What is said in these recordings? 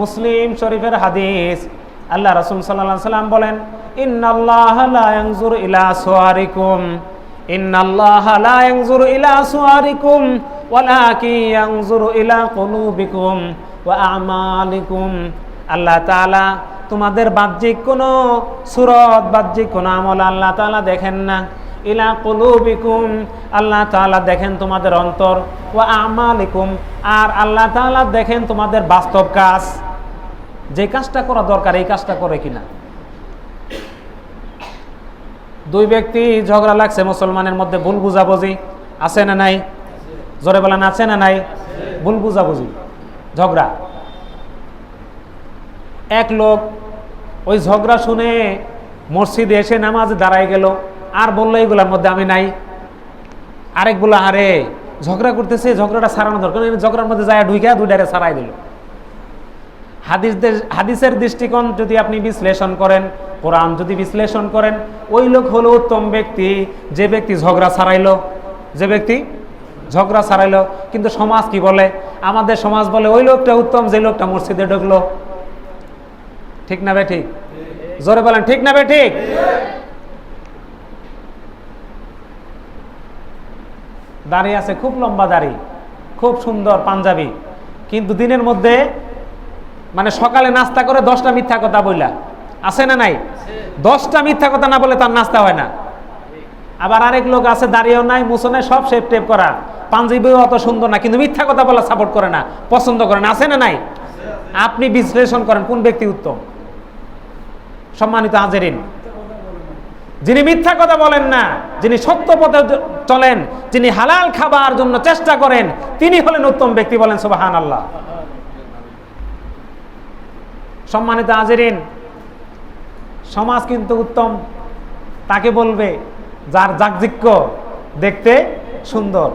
মুসলিম শরীফের হাদিস। আল্লাহ রাসূল আলাইহি সাল্লাম বলেন ইলা সুয়ারিকুম। ইলা সুয়ারিকুম আল্লাহ তোমাদের বাহ্যিক কোনো সুরত, বাহ্যিক কোনো আমল আল্লাহ তাআলা দেখেন না। ইলা কুলুবিকুম, আল্লাহ তাআলা দেখেন তোমাদের অন্তর। ওয়া আমালিকুম, আর আল্লাহ তাআলা দেখেন তোমাদের বাস্তব কাজ। যে কাজটা করা দরকার, এই কাজটা করে কিনা? দুই ব্যক্তি ঝগড়া লাগছে, মুসলমানের মধ্যে ভুল বুঝাবুঝি আছে না নাই? জোরে বলেন, আছে না নাই? ভুল বুঝাবুঝি, ঝগড়া। এক লোক ওই ঝগড়া শুনে মসজিদে এসে নামাজ দাঁড়ায় গেল, আর বলল, এইগুলোর মধ্যে আমি নাই। আরেক বলল, আরে, ঝগড়া করতেছে, ঝগড়াটা সারানো দরকার। ঝগড়ার মধ্যে যায়, ঢুইকা দুইটারে সারাই দিল। হাদিসদের হাদিসের দৃষ্টিকোণ যদি আপনি বিশ্লেষণ করেন, কোরআন যদি বিশ্লেষণ করেন, ওই লোক হলো উত্তম ব্যক্তি, যে ব্যক্তি ঝগড়া ছাড়াইলো, যে ব্যক্তি ঝগড়া ছাড়াইলো। কিন্তু সমাজ কি বলে? আমাদের সমাজ বলে, ওই লোকটা উত্তম, যে লোকটা মসজিদে ঢুকলো। ঠিক না বে ঠিক জোরে বলেন, ঠিক না বে ঠিক দাড়ি আছে, খুব লম্বা দাড়ি, খুব সুন্দর পাঞ্জাবি। কিন্তু দিনের মধ্যে মানে সকালে নাস্তা করে দশটা মিথ্যা কথা বললা আছে না নাই? দশটা মিথ্যা কথা না বলে তার নাস্তা হয় না। আবার আরেক লোক আছে, দাঁড়িয়েও নাই মুসনে সব শেপ টেপ করা। পাঞ্জাবিও অত সুন্দর না, কিন্তু মিথ্যা কথা বলা সাপোর্ট করে না, পছন্দ করে না। আছে না নাই? আপনি বিশ্লেষণ করেন, কোন ব্যক্তি উত্তম? সম্মানিত হাজেরিন। যিনি মিথ্যা কথা বলেন না, যিনি সত্য পথে চলেন, যিনি হালাল খাবার জন্য চেষ্টা করেন, তিনি হলেন উত্তম ব্যক্তি বলেন সুবাহান আল্লাহ সম্মানিত হাজেরিন, সমাজ কিন্তু উত্তম, তাকে বলবে যার জাকজিক্য দেখতে সুন্দর।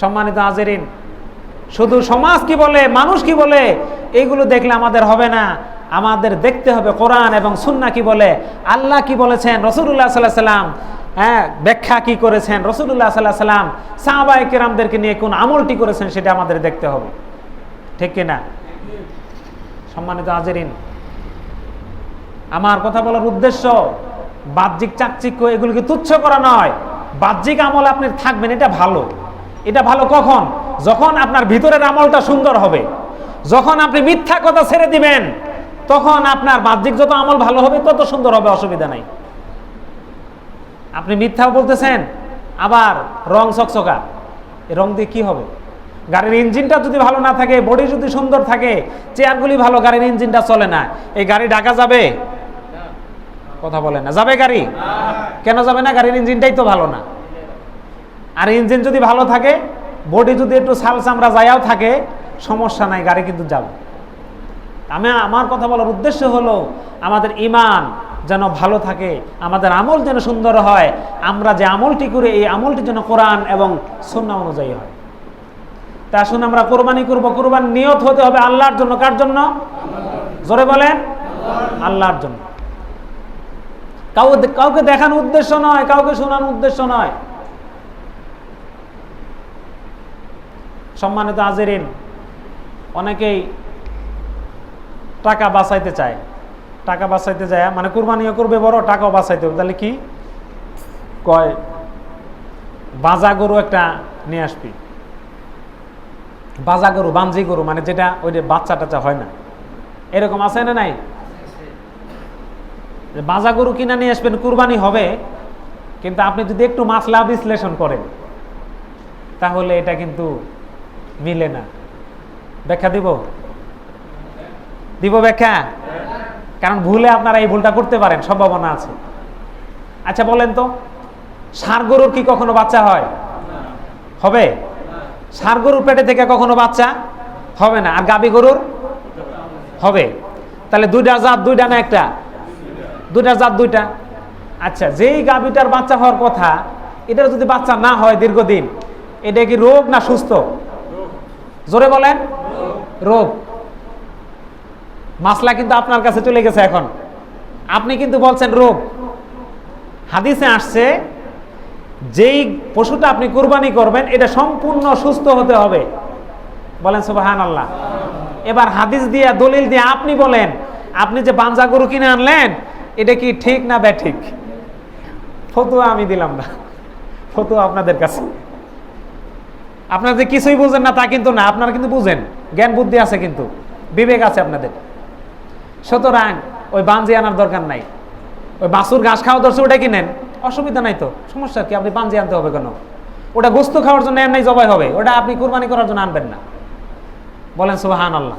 সম্মানিত হাজেরিন, শুধু সমাজ কি বলে, মানুষ কি বলে এইগুলো দেখলে আমাদের হবে না। আমাদের দেখতে হবে কোরআন এবং সুন্না কি বলে, আল্লাহ কি বলেছেন রসুল্লাহ সাল্লাহ সাল্লাম হ্যাঁ ব্যাখ্যা কি করেছেন রসুল্লাহ সাল্লাহ সাল্লাম সাহাবাই কেরামদেরকে নিয়ে কোন আমলটি করেছেন, সেটা আমাদের দেখতে হবে। ঠিক কিনা? সম্মানিত হাজেরিন, আমার কথা বলার উদ্দেশ্য বাহ্যিক চাকচিক্য এগুলিকে তুচ্ছ করা নয়। বাহ্যিক আমল আপনি থাকবেন, এটা ভালো। এটা ভালো কখন? যখন আপনার ভিতরের আমলটা সুন্দর হবে। যখন আপনি মিথ্যা কথা ছেড়ে দিবেন, তখন আপনার বাহ্যিক যত আমল ভালো হবে, তত সুন্দর হবে, অসুবিধা নাই। আপনি মিথ্যাও বলতেছেন, আবার রং চকচকা। রং দিয়ে কি হবে? গাড়ির ইঞ্জিনটা যদি ভালো না থাকে, বডি যদি সুন্দর থাকে, চেয়ারগুলি ভালো, গাড়ির ইঞ্জিনটা চলে না। এই গাড়ি ঢাকা যাবে? কথা বলে না। যাবে গাড়ি? কেন যাবে না? গাড়ির ইঞ্জিনটাই তো ভালো না। আর ইঞ্জিন যদি ভালো থাকে, বডি যদি একটু সাল চামড়া যায়াও থাকে, সমস্যা নাই, গাড়ি কিন্তু যাবে। আমি, আমার কথা বলার উদ্দেশ্য হলো, আমাদের ইমান যেন ভালো থাকে, আমাদের আমল যেন সুন্দর হয়, আমরা যে আমলটি করি, এই আমলটি যেন কোরআন এবং সন্না অনুযায়ী হয়। তা আসুন আমরা কোরবানি করব। কোরবান নিয়ত হতে হবে আল্লাহর জন্য। কার জন্য? জোরে বলেন। আল্লাহর জন্য। কাউ কাউকে দেখানোর উদ্দেশ্য নয়, কাউকে শোনানোর উদ্দেশ্য নয়। সম্মানিত আজেরিন অনেকেই টাকা বাঁচাইতে চায়। টাকা বাঁচাইতে যায় মানে কুরবানিও করবে বড়, টাকাও বাঁচাইতে হবে। তাহলে কি? কয়, বাজা গরু একটা নিয়ে আসবি। বাজা গরু বাঞ্জি গরু মানে যেটা ওই যে বাচ্চা টাচ্চা হয় না। এরকম আছে না নাই? বাজা গরু কিনা নিয়ে আসবেন, কুরবানি হবে, কিন্তু আপনি যদি একটু মাসলা বিশ্লেষণ করেন, তাহলে এটা কিন্তু মিলে না। ব্যাখ্যা দিব? দিব ব্যাখ্যা? কারণ ভুলে আপনারা এই ভুলটা করতে পারেন, সম্ভাবনা আছে। আচ্ছা বলেন তো, ষাঁড় গরুর কি কখনো বাচ্চা হয়? হবে? ষাঁড় গরুর পেটে থেকে কখনো বাচ্চা হবে না। আর গাবি গরুর হবে। তাহলে দুইটা জাত, দুইটা না একটা? দুইটা জাত, দুইটা। আচ্ছা যেই গাবিটার বাচ্চা হওয়ার কথা, এটার যদি বাচ্চা না হয় দীর্ঘদিন, এটা কি রোগ না সুস্থ? জোরে বলেন। রোগ। মাসলা কিন্তু আপনার কাছে চলে গেছে এখন। আপনি কিন্তু বলছেন রোগ। হাদিসে আসছে যেই পশুটা আপনি কোরবানি করবেন, এটা সম্পূর্ণ সুস্থ হতে হবে। বলেন সুবাহান আল্লাহ এবার হাদিস দিয়ে, দলিল দিয়ে আপনি বলেন, আপনি যে বাঞ্জা গরু কিনে আনলেন, এটা কি ঠিক না বে ঠিক ফতুয়া আমি দিলাম না। ফতুয়া আপনাদের কাছে। আপনারা যে কিছুই বুঝেন না, তা কিন্তু না, আপনারা কিন্তু বুঝেন। জ্ঞান বুদ্ধি আছে কিন্তু, বিবেক আছে আপনাদের। সুতরাং ওই বাঞ্জি আনার দরকার নাই। ওই বাসুর ঘাস খাওয়া দরছে ওটা কিনেন। অসুবিধা নাই তো। সমস্যা কি? আপনি বাঞ্জি আনতে হবে কেন? ওটা গোস্ত খাওয়ার জন্য এর নাই জবাই হবে। ওটা আপনি কুরবানি করার জন্য আনবেন না। বলেন সুবাহান আল্লাহ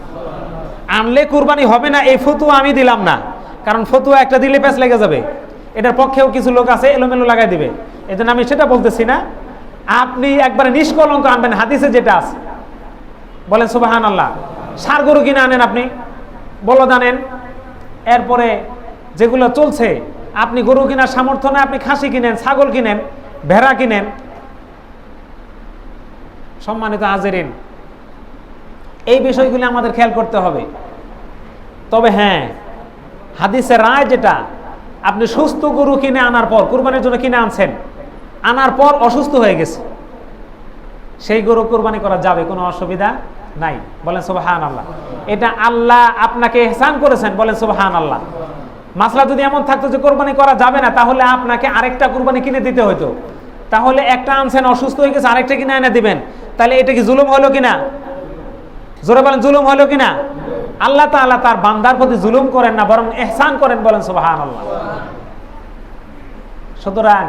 আনলে কুরবানি হবে না, এই ফতুয়া আমি দিলাম না। কারণ ফতুয়া একটা দিলে প্যাঁচ লেগে যাবে। এটার পক্ষেও কিছু লোক আছে, এলোমেলো লাগাই দিবে। এই জন্য আমি সেটা বলতেছি না। আপনি একবারে নিষ্কলঙ্ক আনবেন, হাদিসে যেটা আছে। বলেন সুবাহান আল্লাহ সার গরু কিনে আনেন আপনি, বলদ আনেন। এরপরে যেগুলো চলছে আপনি গরু কেনার সামর্থ্য না আপনি খাসি কিনেন, ছাগল কিনেন, ভেড়া কিনেন। সম্মানিত হাজেরিন, এই বিষয়গুলি আমাদের খেয়াল করতে হবে। তবে হ্যাঁ হাদিসের রায় যেটা, আপনি সুস্থ গরু কিনে আনার পর, কুরবানির জন্য কিনে আনছেন, আনার পর অসুস্থ হয়ে গেছে, সেই গরু কোরবানি করা যাবে, কোনো অসুবিধা নাই। বলেন সুবাহান আল্লাহ এটা আল্লাহ আপনাকে এহসান করেছেন, বলেন সুবাহান আল্লাহ মাসলা যদি এমন থাকতো যে কোরবানি করা যাবে না, তাহলে আপনাকে আরেকটা কোরবানি কিনে দিতে হতো তাহলে একটা আনছেন, অসুস্থ হয়ে গেছে, আরেকটা কিনে এনে দিবেন। তাহলে এটা কি জুলুম হলো কিনা? জোরে বলেন, জুলুম হলো কিনা? আল্লাহ তাআলা তার বান্দার প্রতি জুলুম করেন না, বরং এহসান করেন বলেন সুবাহান আল্লাহ সুতরাং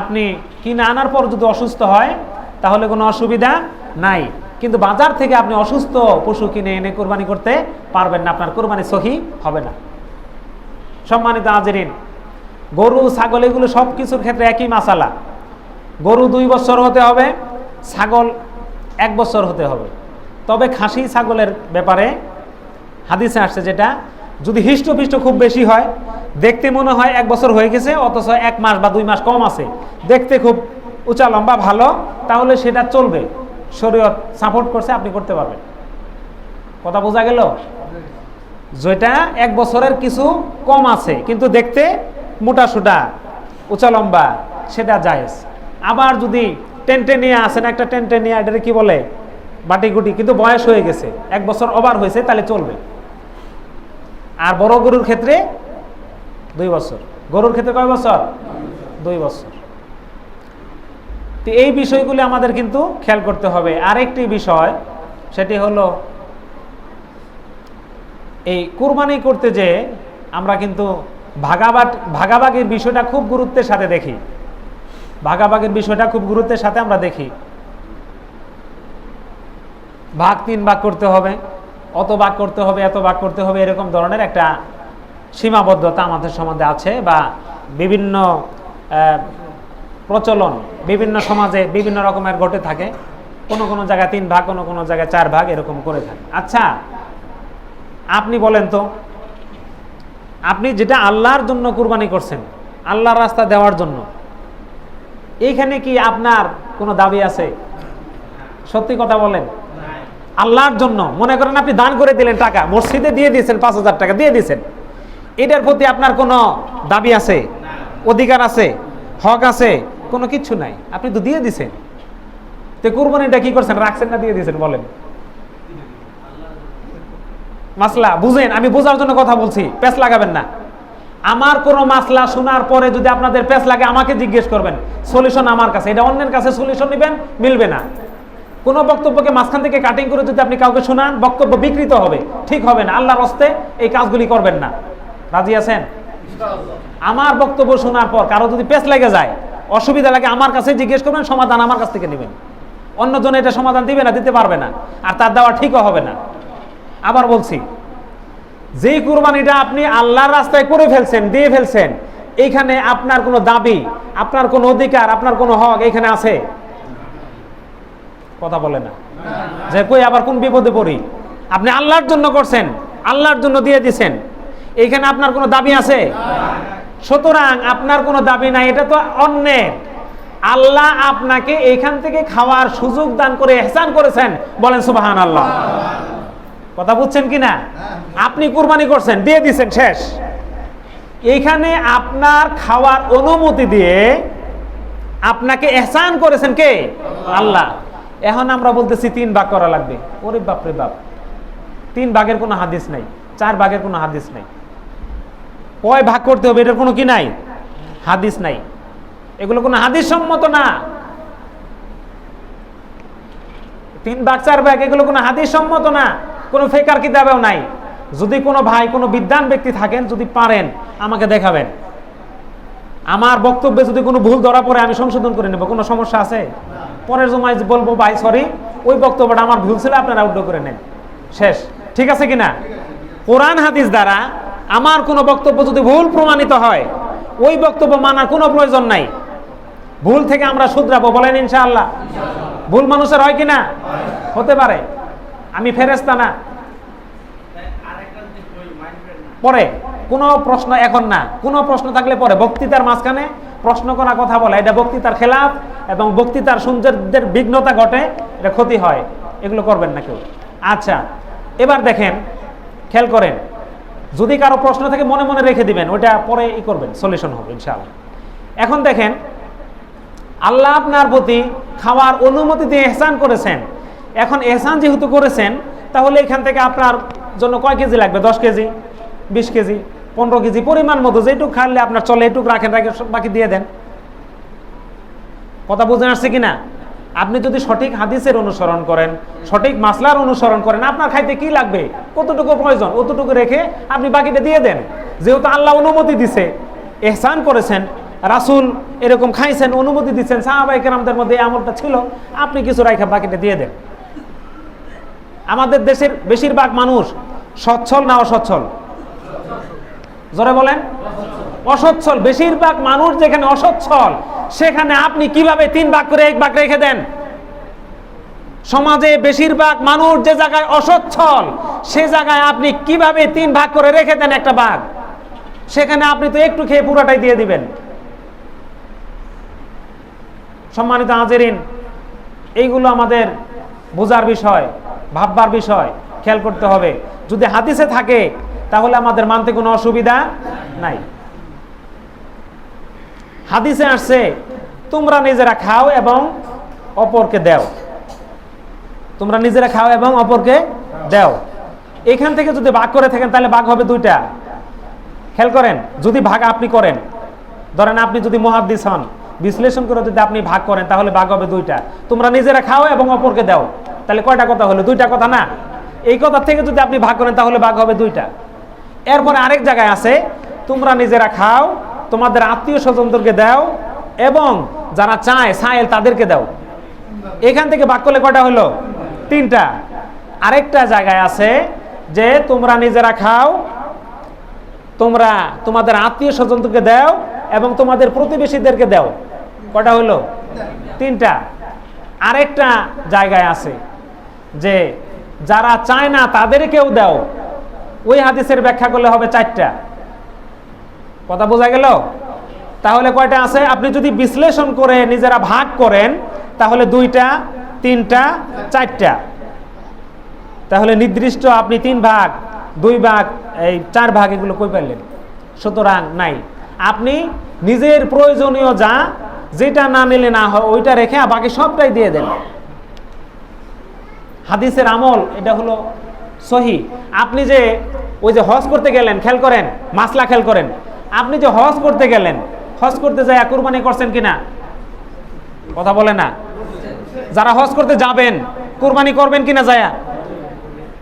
আপনি কিনে আনার পর যদি অসুস্থ হয়, তাহলে কোনো অসুবিধা নাই। কিন্তু বাজার থেকে আপনি অসুস্থ পশু কিনে এনে কোরবানি করতে পারবেন না, আপনার কোরবানি সহি হবে না। সম্মানিত আজরিন গরু, ছাগল, এগুলো সব কিছুর ক্ষেত্রে একই মাসালা। গরু দুই বছর হতে হবে, ছাগল এক বছর হতে হবে। তবে খাসি ছাগলের ব্যাপারে হাদিসে আসছে যেটা, যদি হিষ্টপিষ্ট খুব বেশি হয়, দেখতে মনে হয় এক বছর হয়ে গেছে, অথচ এক মাস বা দুই মাস কম আছে। দেখতে খুব উঁচা লম্বা ভালো, তাহলে সেটা চলবে। শরীয়ত সাপোর্ট করছে, আপনি করতে পারবেন। কথা বোঝা গেল? যেটা এক বছরের কিছু কম আছে, কিন্তু দেখতে মোটা সোটা উঁচা লম্বা সেটা জায়েজ। আবার যদি টেন্টে নিয়ে আসেন একটা টেন্টে নিয়ে এটা কি বলে? বাটি গুটি কিন্তু বয়স হয়ে গেছে, এক বছর ওভার হয়েছে, তাহলে চলবে। আর বড় গরুর ক্ষেত্রে দুই বছর। গরুর ক্ষেত্রে কয় বছর? দুই বছর। তো এই বিষয়গুলি আমাদের কিন্তু খেয়াল করতে হবে। আরেকটি বিষয়, সেটি হলো এই কুরবানি করতে যে আমরা কিন্তু ভাগাভাগ ভাগাভাগের বিষয়টা খুব গুরুত্বের সাথে দেখি। ভাগাভাগের বিষয়টা খুব গুরুত্বের সাথে আমরা দেখি। ভাগ তিন ভাগ করতে হবে, অত ভাগ করতে হবে, এত ভাগ করতে হবে, এরকম ধরনের একটা সীমাবদ্ধতা আমাদের সমাজে আছে বা বিভিন্ন প্রচলন বিভিন্ন সমাজে বিভিন্ন রকমের ঘটে থাকে। কোনো কোনো জায়গায় তিন ভাগ, কোনো কোনো জায়গায় চার ভাগ, এরকম করে থাকে। আচ্ছা আপনি বলেন তো, আপনি যেটা আল্লাহর জন্য কুরবানি করছেন, আল্লাহর রাস্তা দেওয়ার জন্য, এইখানে কি আপনার কোনো দাবি আছে? সত্যি কথা বলেন। আল্লাহর জন্য, মনে করেন আপনি দান করে দিলেন টাকা, মসজিদে দিয়ে দিয়েছেন পাঁচ হাজার টাকা, দিয়ে দিয়েছেন। এটার প্রতি আপনার কোনো দাবি আছে? অধিকার আছে? হক আছে? কোনো কিছু নাই। আপনি তো দিয়ে দিছেন। তো কুরবানিটা কি করছেন? রাখছেন না দিয়ে দিয়েছেন বলেন। মাসলা, বুঝেন, আমি বোঝার জন্য কথা বলছি পেস লাগাবেন না। আমার কোনো মাসলা শোনার পরে যদি আপনাদের পেস লাগে, আমাকে জিজ্ঞেস করবেন সলিউশন আমার কাছে। এটা অন্যের কাছে সলিউশন নেবেন, মিলবে না। কোনো বক্তব্যকে মাঝখান থেকে কাটিং করে যদি আপনি কাউকে শোনান, বক্তব্য বিকৃত হবে, ঠিক হবে না। আল্লাহর হস্তে এই কাজগুলি করবেন না। রাজি আছেন? আমার বক্তব্য শোনার পর কারও যদি পেস লেগে যায়, অসুবিধা লাগে, আমার কাছে জিজ্ঞেস করবেন, সমাধান আমার কাছ থেকে নেবেন। অন্যজন এটা সমাধান দিবে না, দিতে পারবে না। আর তার দেওয়া ঠিকও হবে না। আবার বলছি যেই কুরবানিটা আপনি আল্লাহর রাস্তায় করে ফেলছেন, দিয়ে ফেলছেন, এইখানে আপনার কোনো দাবি, আপনার কোনো অধিকার, আপনার কোনো হক এখানে আছে? কথা বলে না। যে কই আবার কোন বিপদে পড়ি? আপনি আল্লাহর জন্য করছেন, আল্লাহর জন্য দিয়ে দিছেন, এইখানে আপনার কোনো দাবি আছে? সুতরাং আপনার কোনো দাবি নাই, এটা তো অন্যের। আল্লাহ আপনাকে এইখান থেকে খাওয়ার সুযোগ দান করে এহসান করেছেন। বলেন সুবাহান আল্লাহ কথা বুঝছেন কি না আপনি কুরবানি করছেন, দিয়ে দিচ্ছেন শেষ। এইখানে আপনার খাওয়ার অনুমতি দিয়ে আপনাকে এহসান করেছেন কে? আল্লাহ। এখন আমরা বলতেছি তিন ভাগ করা লাগবে। ওরে বাপ রে বাপ। তিন ভাগের কোনো হাদিস নাই, চার ভাগের কোনো হাদিস নাই। কয় ভাগ করতে হবে, এটার কোনো কি নাই? হাদিস নাই। এগুলো কোনো হাদিস সম্মত না। তিন ভাগ, চার ভাগ, এগুলো কোনো হাদিস সম্মত না। কোনো ফেকার কিতাবেও নাই। যদি কোনো ভাই, কোনো বিদ্যান ব্যক্তি থাকেন, যদি পারেন, আমাকে দেখাবেন। আমার বক্তব্যে যদি কোনো ভুল ধরা পড়ে, আমি সংশোধন করে নেব। কোনো সমস্যা আছে? পরের জমায় বলব, ভাই সরি ওই বক্তব্যটা আমার ভুল ছিল, আপনারা উল্টো করে নেন। শেষ। ঠিক আছে কিনা? কোরআন হাদিস দ্বারা আমার কোনো বক্তব্য যদি ভুল প্রমাণিত হয়, ওই বক্তব্য মানার কোনো প্রয়োজন নাই। ভুল থেকে আমরা শুধরাবো, বলেন ইনশাআল্লাহ। ভুল মানুষের হয় কিনা? হতে পারে। আমি ফেরেস্তা না। পরে, কোনো প্রশ্ন এখন না। কোনো প্রশ্ন থাকলে পরে, বক্তৃতার মাঝখানে প্রশ্ন করা কথা বলে। এটা বক্তৃতার খেলাফ এবং বক্তৃতার সৌন্দর্যের বিঘ্নতা ঘটে, এটা ক্ষতি হয়। এগুলো করবেন না কেউ। আচ্ছা এবার দেখেন, খেয়াল করেন, যদি কারও প্রশ্ন থেকে, মনে মনে রেখে দিবেন। ওইটা পরে ই করবেন, সলিউশন হবে, ইনশাআল্লাহ। এখন দেখেন, আল্লাহ আপনার প্রতি খাওয়ার অনুমতি দিয়ে এহসান করেছেন। এখন এহসান যেহেতু করেছেন, তাহলে এখান থেকে আপনার জন্য কয় কেজি লাগবে? দশ কেজি, বিশ কেজি, পনেরো কেজি, পরিমাণ মতো যেটুক খাইলে আপনার চলে, এটুক রাখেন রাখে সব বাকি দিয়ে দেন। কথা বুঝে আসছে কিনা? আপনি যদি সঠিক হাদিসের অনুসরণ করেন, সঠিক মাসলার অনুসরণ করেন, আপনার খাইতে কি লাগবে? কতটুকু প্রয়োজন? অতটুকু রেখে আপনি বাকিটা দিয়ে দেন। যেহেতু আল্লাহ অনুমতি দিছে, এহসান করেছেন, রাসুল এরকম খাইছেন, অনুমতি দিচ্ছেন সাহাবাই কেরামদের মধ্যে আমলটা ছিল, আপনি কিছু রাখা বাকিটা দিয়ে দেন। আমাদের দেশের বেশিরভাগ মানুষ সচ্ছল না অসচ্ছল? জোরে বলেন। অসচ্ছল। বেশিরভাগ মানুষ যেখানে অসচ্ছল, সেখানে আপনি কীভাবে তিন ভাগ করে এক ভাগ রেখে দেন? সমাজে বেশিরভাগ মানুষ যে জায়গায় অসচ্ছল, সে জায়গায় আপনি কীভাবে তিন ভাগ করে রেখে দেন একটা ভাগ? সেখানে আপনি তো একটু খেয়ে পুরাটাই দিয়ে দিবেন। সম্মানিত হাজিরিন, এইগুলো আমাদের বোঝার বিষয়। ভাববার বিষয়, খেয়াল করতে হবে। যদি হাদিসে থাকে, তাহলে আমাদের মানতে কোনো অসুবিধা নাই। হাদিসে আসছে, তোমরা নিজেরা খাও এবং অপরকে দেও। তোমরা নিজেরা খাও এবং অপরকে দেও। এখান থেকে যদি ভাগ করে থাকেন, তাহলে ভাগ হবে দুইটা। খেয়াল করেন, যদি ভাগ আপনি করেন। ধরেন আপনি যদি মহাদ্দিস হন বিশ্লেষণ করে যদি আপনি ভাগ করেন, তাহলে ভাগ হবে দুইটা। তোমরা নিজেরা খাও এবং অপরকে দাও। তাহলে কয়টা কথা হলো? দুইটা কথা না? এই কথা থেকে যদি আপনি ভাগ করেন, তাহলে ভাগ হবে দুইটা। এরপরে আরেক জায়গায় আছে, তোমরা নিজেরা খাও, তোমাদের আত্মীয় স্বজনদেরকে দাও এবং যারা চায় সায়েল তাদেরকে দাও। এখান থেকে ভাগ করলে কয়টা হলো? তিনটা। আরেকটা জায়গায় আছে যে তোমরা নিজেরা খাও, তোমরা তোমাদের আত্মীয় স্বজনদেরকে দাও এবং তোমাদের প্রতিবেশীদেরকে দাও। কটা হলো? তিনটা। আরেকটা জায়গায় আছে যে যারা চায় না তাদেরকেও দাও। ওই হাদিসের ব্যাখ্যা করলে হবে চারটা। কথা বোঝা গেল? তাহলে কয়টা আছে? আপনি যদি বিশ্লেষণ করে নিজেরা ভাগ করেন, তাহলে দুইটা, তিনটা, চারটা। তাহলে নির্দিষ্ট আপনি তিন ভাগ, দুই ভাগ, এই চার ভাগ এগুলো কই পারলেন? সুতরাং নাই। আপনি নিজের প্রয়োজনীয় যা, যেটা না নিলে না হয়, ওইটা রেখে বাকি সবটাই দিয়ে দেন। হাদিসের আমল, এটা হলো সহি। আপনি যে ওই যে হজ করতে গেলেন, খেয়াল করেন, মাসলা খেয়াল করেন। আপনি যে হজ করতে গেলেন, হজ করতে যায় কুরবানি করছেন কিনা? কথা বলে না। যারা হজ করতে যাবেন, কুরবানি করবেন কিনা যায়া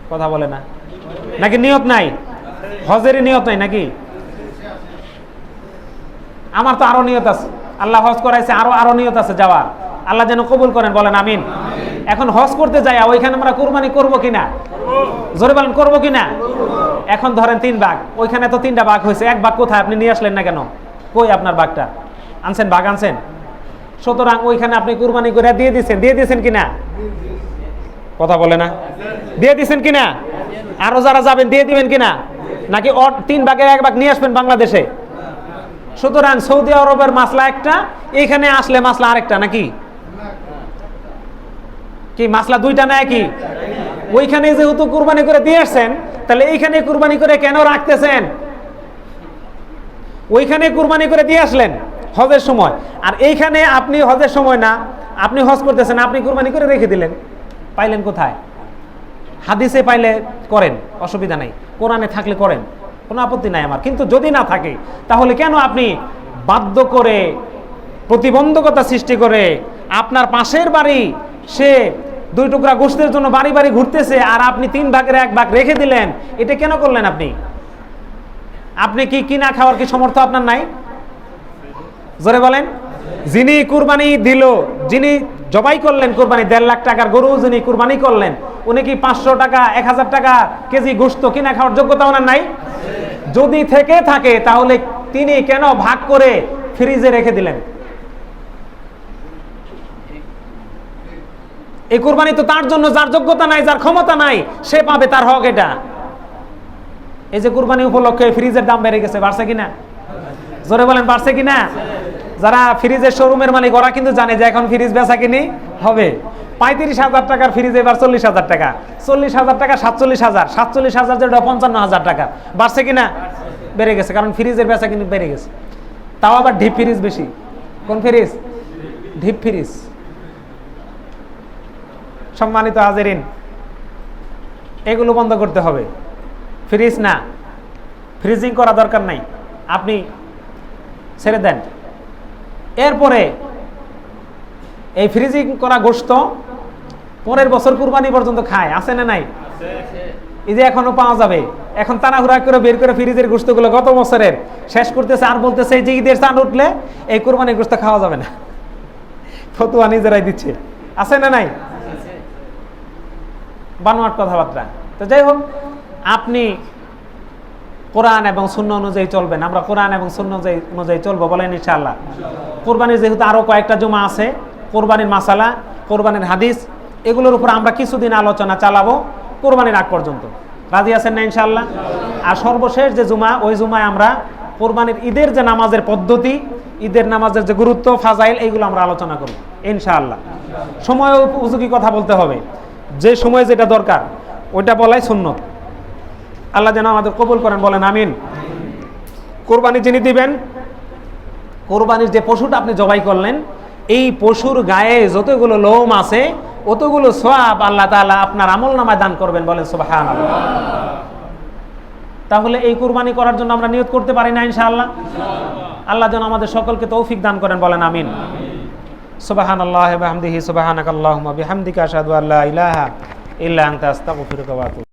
কথা বলে না। নাকি নিয়ত নাই? হজেরই নিয়ত নাই নাকি? আমার তো আরও নিয়ত আছে। আল্লাহ হজ করাইছে, আরও আরও নিয়ত আছে যাওয়ার। আল্লাহ যেন কবুল করেন, বলেন আমিন। এখন হজ করতে যাই ওইখানে আমরা কুরবানি করব কিনা? জোরে বলেন, করব কিনা? এখন ধরেন তিন ভাগ। ওইখানে তো তিনটা ভাগ হয়েছে। এক ভাগ কোথায়? আপনি নিয়ে আসলেন না কেন? কই আপনার ভাগটা? আনছেন বাঘ আনছেন? সুতরাং ওইখানে আপনি কুরবানি করে দিয়ে দিয়েছেন। দিয়ে দিয়েছেন কিনা? কথা বলে না। দিয়ে দিয়েছেন কিনা? আরও যারা যাবেন, দিয়ে দিবেন কিনা? নাকি তিন ভাগের এক ভাগ নিয়ে আসবেন বাংলাদেশে? সুতরাং সৌদি আরবের মাসলা একটা, এখানে আসলে মাসলা আরেকটা নাকি? কি, মাসলা দুইটা না কি? ওইখানে যেহেতু কুরবানি করে দিয়ে আসছেন, তাহলে এইখানে কুরবানি করে কেন রাখতেছেন? ওইখানে কুরবানি করে দিয়ে আসলেন হজের সময়। আর এইখানে আপনি হজের সময় না, আপনি হজ করতেছেন, আপনি কুরবানি করে রেখে দিলেন। পাইলেন কোথায়? হাদিসে পাইলে করেন, অসুবিধা নাই। কোরআনে থাকলে করেন। কোনো আপত্তি নাই আমার। কিন্তু যদি না থাকে, তাহলে কেন আপনি বাধ্য করে প্রতিবন্ধকতা সৃষ্টি করে আপনার পাশের বাড়ি সে দুই টুকরা গোষ্ঠীর জন্য বাড়ি বাড়ি ঘুরতেছে আর আপনি তিন ভাগের এক ভাগ রেখে দিলেন, এটা কেন করলেন আপনি? আপনি কি কিনা খাওয়ার কি সমর্থ আপনার নাই? জোরে বলেন। যিনি কুরবানি দিল, যিনি জবাই করলেন কুরবানি, দেড় লাখ টাকার গরু যিনি কুরবানি করলেন, উনি কি পাঁচশো টাকা, এক হাজার টাকা কেজি গোস্ত কিনা খাওয়ার যোগ্যতা ওনার নাই? যদি থেকে থাকে, তাহলে তিনি কেন ভাগ করে ফ্রিজে রেখে দিলেন? এই কুরবানি তো তার জন্য, যার যোগ্যতা নাই, যার ক্ষমতা নাই, সে পাবে তার হক এটা। এই যে কুরবানি উপলক্ষে ফ্রিজের দাম বেড়ে গেছে, বাড়ছে কিনা? জোরে বলেন, বাড়ছে কিনা? যারা ফ্রিজের শোরুমের মালিক, ওরা কিন্তু জানে যে এখন ফ্রিজ বেচা কিনি হবে। পঁয়ত্রিশ হাজার টাকার ফ্রিজ এবার চল্লিশ হাজার টাকা। চল্লিশ হাজার টাকা, সাতচল্লিশ হাজার। সাতচল্লিশ হাজার যেটা পঞ্চান্ন হাজার টাকা। বাড়ছে কিনা? বেড়ে গেছে, কারণ ফ্রিজের বেচা কিন্তু বেড়ে গেছে। তাও আবার ঢিপ ফ্রিজ বেশি। কোন ফ্রিজ ডিপ ফ্রিজ সম্মানিত হাজেরিন, এগুলো বন্ধ করতে হবে। ফ্রিজ না। ফ্রিজিং করা দরকার নাই। আপনি ছেড়ে দেন। এরপরে এই ফ্রিজিং করা গোস্ত পরের বছর কুরবানি পর্যন্ত খায়। আছে না নাই? এই যে এখনও পাওয়া যাবে। এখন তাড়াহুড়া করে বের করে ফ্রিজের গোস্তগুলো গত বছরের শেষ করতেছে আর বলতেছে যে ঈদের চান উঠলে এই কুরবানির গোস্ত খাওয়া যাবে না। ফতুয়া নিজেরাই দিচ্ছে। আছে না নাই? বানোয়াট কথাবার্তা। তো যাই হোক, আপনি কোরআন এবং শূন্য অনুযায়ী চলবেন। আমরা কোরআন এবং শূন্য অনুযায়ী চলবো, বলেন ইনশাআল্লাহ। কোরবানির যেহেতু আরও কয়েকটা জমা আছে, কোরবানির মাসালা, কোরবানির হাদিস, এগুলোর উপর আমরা কিছুদিন আলোচনা চালাবো কোরবানির আগ পর্যন্ত। রাজি আছেন না ইনশাআল্লাহ? আর সর্বশেষ যে জুমা, ওই জুমায় আমরা কোরবানির ঈদের যে নামাজের পদ্ধতি, ঈদের নামাজের যে গুরুত্ব, ফাজাইল, এইগুলো আমরা আলোচনা করব, ইনশাআল্লাহ। সময় উপযোগী কথা বলতে হবে। যে সময় যেটা দরকার, ওইটা বলাই সুন্নত। আল্লাহ যেন আমাদের কবুল করেন, বলেন আমিন। কোরবানি যিনি দিবেন কোরবানির যে পশুটা আপনি জবাই করলেন, এই পশুর গায়ে যতগুলো লোম আছে, অতগুলো সোয়াব আল্লাহ তাআলা আপনার আমল নামায় দান করবেন বলেন সুবাহান তাহলে এই কোরবানি করার জন্য আমরা নিয়ত করতে পারি না ইনশাআল্লাহ? আল্লাহ যেন আমাদের সকলকে তৌফিক দান করেন বলেন আমিন। সুবাহান আল্লাহ বিহামদিহি সুবাহানাক আল্লাহুম্মা বিহামদিকা, আশহাদু আল্লা ইলাহা ইল্লা আস্তাগফিরুকা ওয়া